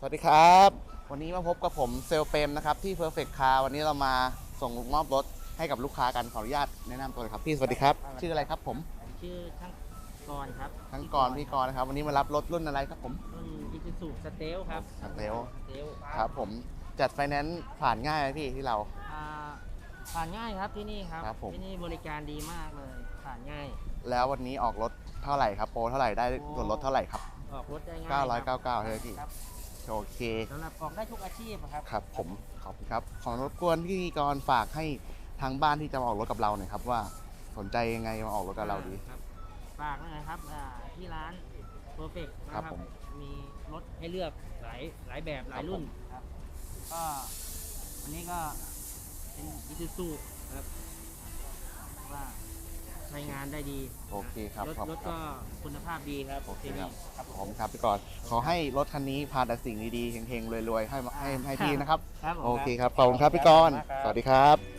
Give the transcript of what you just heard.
สวัสดีครับ วันนี้มาพบกับผมเซลเปมนะครับที่ Perfect Car วันนี้เรามาส่งมอบรถให้กับลูกค้ากันขออนุญาตแนะนำตัวเลยครับพี่สวัสดีครับ ชื่ออะไรครับผมผมชื่อช่างกรครับทั้งกรพี่กรนะครับ วันนี้มารับรถรุ่นอะไรครับผม รุ่นอิซูซูสเตลครับสเตลสเตลครับผมจัดไฟแนนซ์ผ่านง่ายไหมพี่ที่เรา อ่าผ่านง่ายครับที่นี่ครับ ครับผม ที่นี่บริการดีมากเลยผ่านง่าย แล้ววันนี้ออกรถเท่าไหร่ครับโปรเท่าไหร่ได้ส่วนลดเท่าไหร่ครับ ออกรถได้ง่ายครับ999ใช่ไหมพี่ ครับ โอเคสำหรับออกได้ทุกอาชีพอะครับครับผมขอบคุณครับ ขอรบกวนพี่กรฝากให้ทางบ้านที่จะมาออกรถกับเราหน่อยครับว่าสนใจยังไงมาออกรถกับเราดีครับฝากนะครับอ่าที่ร้าน Perfect นะคครัรับบผมมีรถให้เลือกหลายหลายแบบหลายรุ่นครับก็อันนี้ก็เป็นอิซูซูครับว่าใช้งานได้ดีโอเคครับรถขอบรคุถณครัก็บ คุณภาพดีครับโอเคที่ครันี่บครับผผม มครับพี่กรขอให้รถคันนี้พาแต่สิ่งดีๆเฮงๆรวยๆให้มาให้ให้พี่นะครับ ครับผมโอเคครับ ขอบคุณครับพี่กรณ์สวัสดีครับ